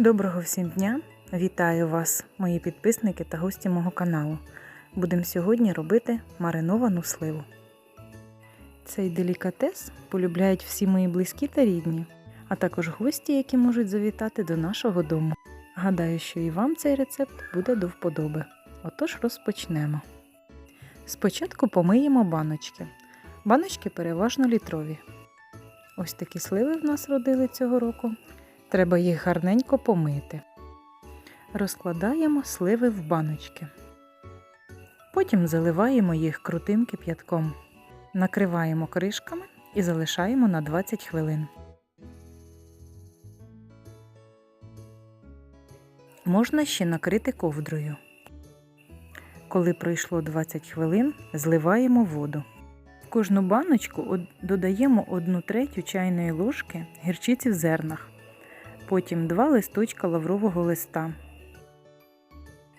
Доброго всім дня! Вітаю вас, мої підписники та гості мого каналу. Будемо сьогодні робити мариновану сливу. Цей делікатес полюбляють всі мої близькі та рідні, а також гості, які можуть завітати до нашого дому. Гадаю, що і вам цей рецепт буде до вподоби. Отож розпочнемо. Спочатку помиємо баночки. Баночки переважно літрові. Ось такі сливи в нас родили цього року. Треба їх гарненько помити. Розкладаємо сливи в баночки. Потім заливаємо їх крутим кип'ятком. Накриваємо кришками і залишаємо на 20 хвилин. Можна ще накрити ковдрою. Коли пройшло 20 хвилин, зливаємо воду. В кожну баночку додаємо 1 третю чайної ложки гірчиці в зернах потім 2 листочка лаврового листа.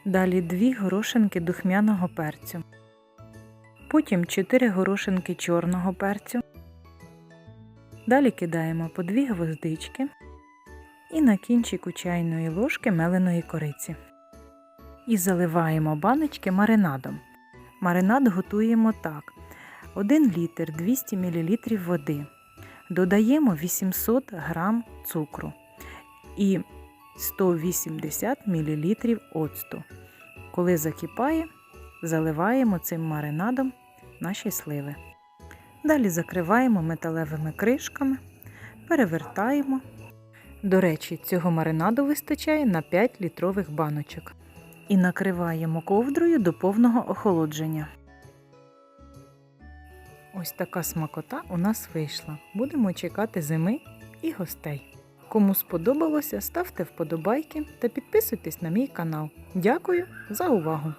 Далі 2 горошинки духмяного перцю. Потім 4 горошинки чорного перцю. Далі кидаємо по 2 гвоздички і на кінчику чайної ложки меленої кориці. І заливаємо баночки маринадом. Маринад готуємо так: 1 літр 200 мл води. Додаємо 800 г цукру і 180 мл оцту. Коли закипає, заливаємо цим маринадом наші сливи. Далі закриваємо металевими кришками, перевертаємо. До речі, цього маринаду вистачає на 5 літрових баночок. І накриваємо ковдрою до повного охолодження. Ось така смакота у нас вийшла. Будемо чекати зими і гостей. Кому сподобалося, ставте вподобайки та підписуйтесь на мій канал. Дякую за увагу!